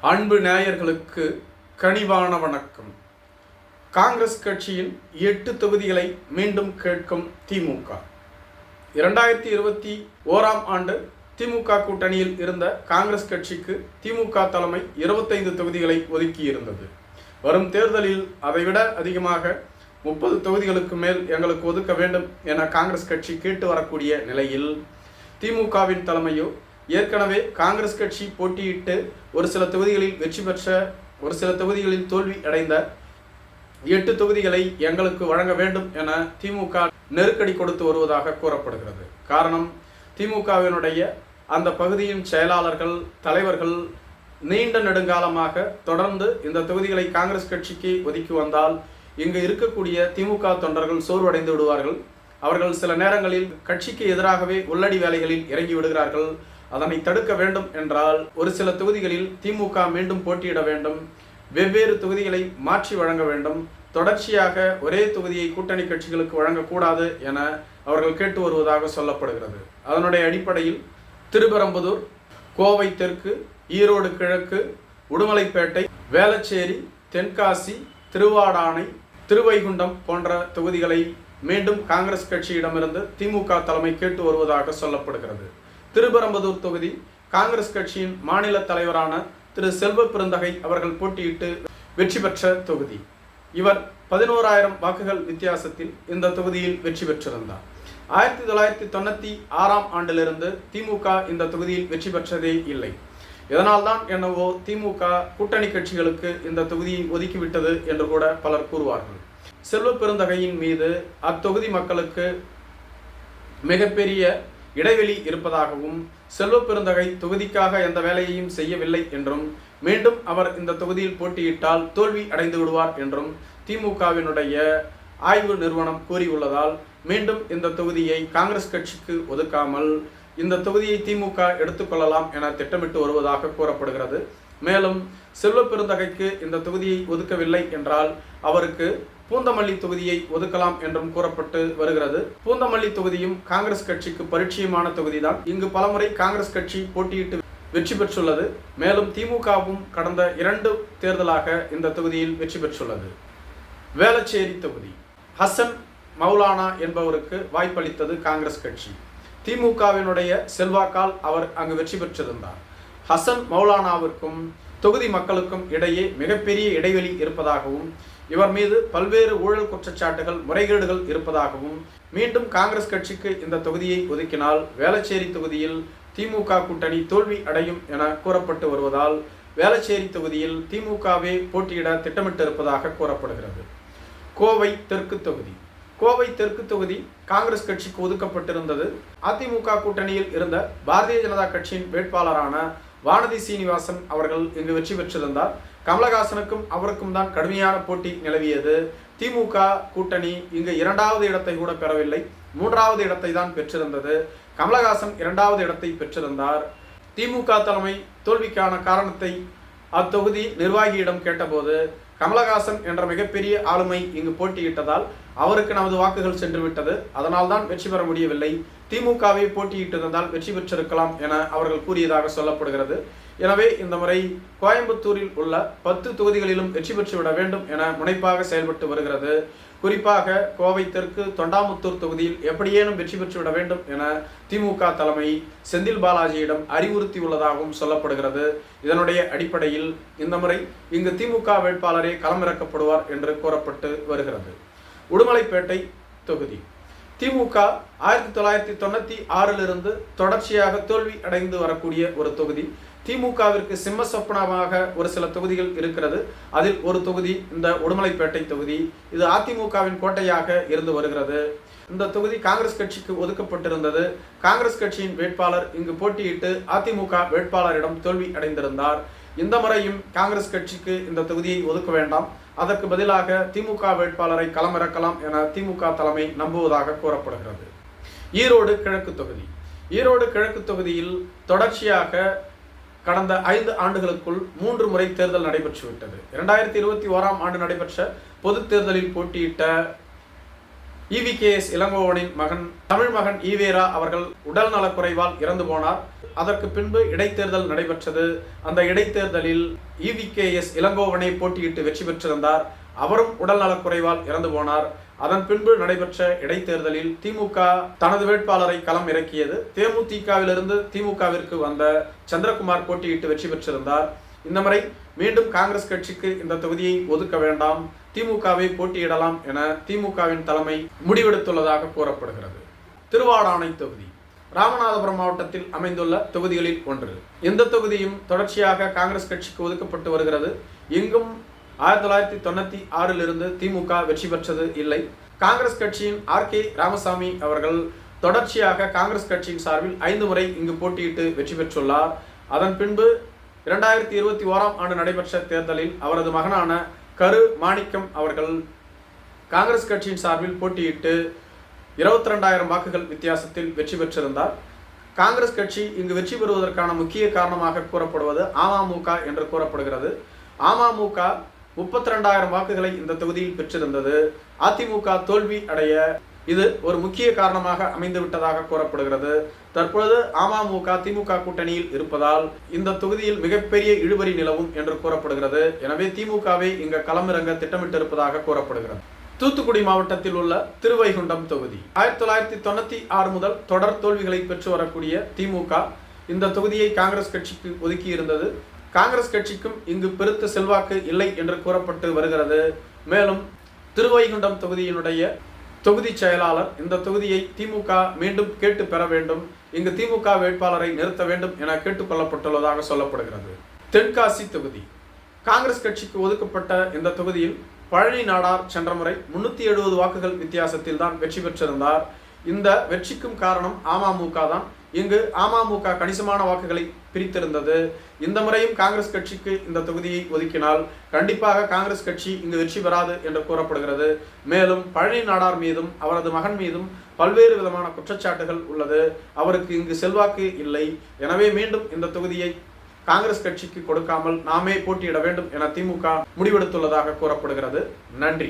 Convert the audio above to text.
அன்பு நேயர்களுக்கு கனிவான வணக்கம். காங்கிரஸ் கட்சியின் எட்டு தொகுதிகளை மீண்டும் கேட்கும் திமுக. இரண்டாயிரத்தி இருபத்தி ஓராம் ஆண்டு திமுக கூட்டணியில் இருந்த காங்கிரஸ் கட்சிக்கு திமுக தலைமை இருபத்தைந்து தொகுதிகளை ஒதுக்கியிருந்தது. வரும் தேர்தலில் அதைவிட அதிகமாக முப்பது தொகுதிகளுக்கு மேல் எங்களுக்கு ஒதுக்க வேண்டும் என காங்கிரஸ் கட்சி கேட்டு வரக்கூடிய நிலையில் திமுகவின் தலைமையோ ஏற்கனவே காங்கிரஸ் கட்சி போட்டியிட்டு ஒரு சில தொகுதிகளில் வெற்றி பெற்ற ஒரு சில தொகுதிகளில் தோல்வி அடைந்த எட்டு தொகுதிகளை எங்களுக்கு வழங்க வேண்டும் என திமுக நெருக்கடி கொடுத்து வருவதாக கூறப்படுகிறது. காரணம் திமுகவினுடைய அந்த பகுதியின் செயலாளர்கள் தலைவர்கள் நீண்ட நெடுங்காலமாக தொடர்ந்து இந்த தொகுதிகளை காங்கிரஸ் கட்சிக்கு ஒதுக்கி வந்தால் இங்கு இருக்கக்கூடிய திமுக தொண்டர்கள் சோர்வடைந்து விடுவார்கள். அவர்கள் சில நேரங்களில் கட்சிக்கு எதிராகவே உள்ளடி வேலைகளில் இறங்கி விடுகிறார்கள். அதனை தடுக்க வேண்டும் என்றால் ஒரு சில தொகுதிகளில் திமுக மீண்டும் போட்டியிட வேண்டும். வெவ்வேறு தொகுதிகளை மாற்றி வழங்க வேண்டும். தொடர்ச்சியாக ஒரே தொகுதியை கூட்டணி கட்சிகளுக்கு வழங்கக்கூடாது என அவர்கள் கேட்டு வருவதாக சொல்லப்படுகிறது. அதனுடைய அடிப்படையில் திருப்பரம்புதூர் கோவை தெற்கு ஈரோடு கிழக்கு உடுமலைப்பேட்டை வேளச்சேரி தென்காசி திருவாடானை திருவைகுண்டம் போன்ற தொகுதிகளை மீண்டும் காங்கிரஸ் கட்சியிடமிருந்து திமுக தலைமை கேட்டு வருவதாக சொல்லப்படுகிறது. திருபரம்பதூர் தொகுதி காங்கிரஸ் கட்சியின் மாநில தலைவரான திரு செல்வ பெருந்தகை அவர்கள் போட்டியிட்டு வெற்றி பெற்ற தொகுதி. இவர் பதினோராயிரம் வாக்குகள் வித்தியாசத்தில் இந்த தொகுதியில் வெற்றி பெற்றிருந்தார். ஆயிரத்தி தொள்ளாயிரத்தி தொண்ணூற்றி ஆறாம் ஆண்டிலிருந்து திமுக இந்த தொகுதியில் வெற்றி பெற்றதே இல்லை. இதனால்தான் என்னவோ திமுக கூட்டணி கட்சிகளுக்கு இந்த தொகுதியை ஒதுக்கிவிட்டது என்று கூட பலர் கூறுவார்கள். செல்வ பெருந்தகையின் மீது அத்தொகுதி மக்களுக்கு மிகப்பெரிய இடைவெளி இருப்பதாகவும் செல்வ பெருந்தகை தொகுதிக்காக எந்த வேலையையும் செய்யவில்லை என்றும் மீண்டும் அவர் இந்த தொகுதியில் போட்டியிட்டால் தோல்வி அடைந்து விடுவார் என்றும் திமுகவினுடைய ஆய்வு நிறுவனம் கூறியுள்ளதால் மீண்டும் இந்த தொகுதியை காங்கிரஸ் கட்சிக்கு ஒதுக்காமல் இந்த தொகுதியை திமுக எடுத்துக்கொள்ளலாம் என திட்டமிட்டு வருவதாக கூறப்படுகிறது. மேலும் செல்வ பெருந்தகைக்கு இந்த தொகுதியை ஒதுக்கவில்லை என்றால் அவருக்கு பூந்தமல்லி தொகுதியை ஒதுக்கலாம் என்றும் கூறப்பட்டு வருகிறது. பூந்தமல்லி தொகுதியும் காங்கிரஸ் கட்சிக்கு பரிச்சயமான தொகுதிதான். இங்கு பலமுறை காங்கிரஸ் கட்சி போட்டியிட்டு வெற்றி பெற்றுள்ளது. மேலும் திமுகவும் கடந்த இரண்டு தேர்தலாக இந்த தொகுதியில் வெற்றி பெற்றுள்ளது. வேளச்சேரி தொகுதி. ஹசன் மௌலானா என்பவருக்கு வாய்ப்பளித்தது காங்கிரஸ் கட்சி. திமுகவினுடைய செல்வாக்கால் அவர் அங்கு வெற்றி பெற்றிருந்தார். ஹசன் மௌலானாவிற்கும் தொகுதி மக்களுக்கும் இடையே மிகப்பெரிய இடைவெளி இருப்பதாகவும் இவர் மீது பல்வேறு ஊழல் குற்றச்சாட்டுகள் முறைகேடுகள் இருப்பதாகவும் மீண்டும் காங்கிரஸ் கட்சிக்கு இந்த தொகுதியை ஒதுக்கினால் வேளச்சேரி தொகுதியில் திமுக கூட்டணி தோல்வி அடையும் என கூறப்பட்டு வருவதால் வேளச்சேரி தொகுதியில் திமுகவே போட்டியிட திட்டமிட்டிருப்பதாக கூறப்படுகிறது. கோவை தெற்கு தொகுதி. கோவை தெற்கு தொகுதி காங்கிரஸ் கட்சிக்கு ஒதுக்கப்பட்டிருந்தது. அதிமுக கூட்டணியில் இருந்த பாரதிய ஜனதா கட்சியின் வேட்பாளரான வானதி சீனிவாசன் அவர்கள் இங்கு வெற்றி பெற்றிருந்தார். கமலஹாசனுக்கும் அவருக்கும் தான் கடுமையான போட்டி நிலவியது. திமுக கூட்டணி இங்கு இரண்டாவது இடத்தை கூட பெறவில்லை. மூன்றாவது இடத்தை தான் பெற்றிருந்தது. கமலஹாசன் இரண்டாவது இடத்தை பெற்றிருந்தார். திமுக தலைமை தோல்விக்கான காரணத்தை அத்தொகுதி நிர்வாகியிடம் கேட்டபோது கமலஹாசன் என்ற மிகப்பெரிய ஆளுமை இங்கு போட்டியிட்டதால் அவருக்கு நமது வாக்குகள் சென்று விட்டது அதனால் தான் வெற்றி பெற முடியவில்லை. திமுகவை போட்டியிட்டிருந்தால் வெற்றி பெற்றிருக்கலாம் என அவர்கள் கூறியதாக சொல்லப்படுகிறது. எனவே இந்த முறை கோயம்புத்தூரில் உள்ள பத்து தொகுதிகளிலும் வெற்றி பெற்றுவிட வேண்டும் என முனைப்பாக செயல்பட்டு வருகிறது. குறிப்பாக கோவை தெற்கு தொண்டாமுத்தூர் தொகுதியில் எப்படியேனும் வெற்றி பெற்றுவிட வேண்டும் என திமுக தலைமை செந்தில் பாலாஜியிடம் அறிவுறுத்தியுள்ளதாகவும் சொல்லப்படுகிறது. இதனுடைய அடிப்படையில் இந்த முறை இங்கு திமுக வேட்பாளரே களமிறக்கப்படுவார் என்று கூறப்பட்டு வருகிறது. உடுமலைப்பேட்டை தொகுதி. திமுக ஆயிரத்தி தொள்ளாயிரத்தி தொண்ணூற்றி ஆறிலிருந்து தொடர்ச்சியாக தோல்வி அடைந்து வரக்கூடிய ஒரு தொகுதி. திமுகவிற்கு சிம்ம சொப்பனமாக ஒரு சில தொகுதிகள் இருக்கிறது. அதில் ஒரு தொகுதி இந்த உடுமலைப்பேட்டை தொகுதி இது அதிமுகவின் கோட்டையாக இருந்து வருகிறது. இந்த தொகுதி காங்கிரஸ் கட்சிக்கு ஒதுக்கப்பட்டிருந்தது. காங்கிரஸ் கட்சியின் வேட்பாளர் இங்கு போட்டியிட்டு அதிமுக வேட்பாளரிடம் தோல்வி அடைந்திருந்தார். இந்த முறையும் காங்கிரஸ் கட்சிக்கு இந்த தொகுதியை ஒதுக்க வேண்டாம். அதற்கு பதிலாக திமுக வேட்பாளரை களமிறக்கலாம் என திமுக தலைமை நம்புவதாக கூறப்படுகிறது. ஈரோடு கிழக்கு தொகுதி. ஈரோடு கிழக்கு தொகுதியில் தொடர்ச்சியாக கடந்த ஐந்து ஆண்டுகளுக்குள் மூன்று முறை தேர்தல் நடைபெற்றுவிட்டது. இரண்டாயிரத்தி இருபத்தி ஓராம் ஆண்டு நடைபெற்ற பொது தேர்தலில் போட்டியிட்ட இவிகேஎஸ் இளங்கோவனின் மகன் தமிழ் மகன் e ஈவேரா அவர்கள் உடல் நலக்குறைவால் இறந்து போனார். அதற்கு பின்பு இடைத்தேர்தல் நடைபெற்றது. அந்த இடைத்தேர்தலில் இவிகேஎஸ் இளங்கோவனை போட்டியிட்டு வெற்றி பெற்றிருந்தார். அவரும் உடல் நலக்குறைவால் இறந்து போனார். அதன் பின்பு நடைபெற்ற இடைத்தேர்தலில் திமுக தனது வேட்பாளரை களம் இறக்கியது. தேமுதிகவிலிருந்து திமுகவிற்கு வந்த சந்திரகுமார் போட்டியிட்டு வெற்றி பெற்றிருந்தார். இந்த முறை மீண்டும் காங்கிரஸ் கட்சிக்கு இந்த தொகுதியை ஒதுக்க வேண்டாம். திமுகவை போட்டியிடலாம் என திமுகவின் தலைமை முடிவெடுத்துள்ளதாக கூறப்படுகிறது. திருவாடானை தொகுதி. ராமநாதபுரம் மாவட்டத்தில் அமைந்துள்ள தொகுதிகளில் ஒன்று. இந்த தொகுதியும் தொடர்ச்சியாக காங்கிரஸ் கட்சிக்கு ஒதுக்கப்பட்டு வருகிறது. எங்கும் ஆயிரத்தி தொள்ளாயிரத்தி தொண்ணூத்தி ஆறிலிருந்து திமுக வெற்றி பெற்றது இல்லை. காங்கிரஸ் கட்சியின் ஆர் கே ராமசாமி அவர்கள் தொடர்ச்சியாக காங்கிரஸ் கட்சியின் சார்பில் ஐந்து முறை இங்கு போட்டியிட்டு வெற்றி பெற்றுள்ளார். அதன் பின்பு இரண்டாயிரத்தி இருபத்தி ஓராம் ஆண்டு நடைபெற்ற தேர்தலில் அவரது மகனான கரு மாணிக்கம் அவர்கள் காங்கிரஸ் கட்சியின் சார்பில் போட்டியிட்டு இருபத்தி ரெண்டாயிரம் வாக்குகள் வித்தியாசத்தில் வெற்றி பெற்றிருந்தார். காங்கிரஸ் கட்சி இங்கு வெற்றி பெறுவதற்கான முக்கிய காரணமாக கூறப்படுவது அமமுக என்று கூறப்படுகிறது. அமமுக முப்பத்தி ரெண்டாயிரம் வாக்குகளை இந்த தொகுதியில் பெற்றிருந்தது. அதிமுக தோல்வி அடைய இது ஒரு முக்கிய காரணமாக அமைந்துவிட்டதாக கூறப்படுகிறது. தற்பொழுது அமமுக திமுக கூட்டணியில் இருப்பதால் இந்த தொகுதியில் மிகப்பெரிய இழுபறி நிலவும் என்று கூறப்படுகிறது. எனவே திமுகவை இங்கு களமிறங்க திட்டமிட்டிருப்பதாக கூறப்படுகிறது. தூத்துக்குடி மாவட்டத்தில் உள்ள திருவைகுண்டம் தொகுதி. ஆயிரத்தி தொள்ளாயிரத்தி தொண்ணூத்தி ஆறு முதல் தொடர் தோல்விகளை பெற்று வரக்கூடிய திமுக இந்த தொகுதியை காங்கிரஸ் கட்சிக்கு ஒதுக்கி இருந்தது காங்கிரஸ் கட்சிக்கும் இங்கு பெருத்த செல்வாக்கு இல்லை என்று கூறப்பட்டு வருகிறது. மேலும் திருவைகுண்டம் தொகுதியினுடைய தொகுதி செயலாளர் இந்த தொகுதியை திமுக மீண்டும் கேட்டு பெற வேண்டும். இங்கு திமுக வேட்பாளரை நிறுத்த வேண்டும் என கேட்டுக்கொள்ளப்பட்டுள்ளதாக சொல்லப்படுகிறது. தென்காசி தொகுதி. காங்கிரஸ் கட்சிக்கு ஒதுக்கப்பட்ட இந்த தொகுதியில் பழனி நாடார் சென்ற முறை முன்னூத்தி எழுபது வாக்குகள் வித்தியாசத்தில் தான் வெற்றி பெற்றிருந்தார். இந்த வெற்றிக்கும் காரணம் அமமுக தான். இங்கு அமமுக கணிசமான வாக்குகளை பிரித்திருந்தது. இந்த முறையும் காங்கிரஸ் கட்சிக்கு இந்த தொகுதியை ஒதுக்கினால் கண்டிப்பாக காங்கிரஸ் கட்சி இங்கு வெற்றி பெறாது என்று கூறப்படுகிறது. மேலும் பழனி நாடார் மீதும் அவரது மகன் மீதும் பல்வேறு விதமான குற்றச்சாட்டுகள் உள்ளது. அவருக்கு இங்கு செல்வாக்கு இல்லை. எனவே மீண்டும் இந்த தொகுதியை காங்கிரஸ் கட்சிக்கு கொடுக்காமல் நாமே போட்டியிட வேண்டும் என திமுக முடிவெடுத்துள்ளதாக கூறப்படுகிறது. நன்றி.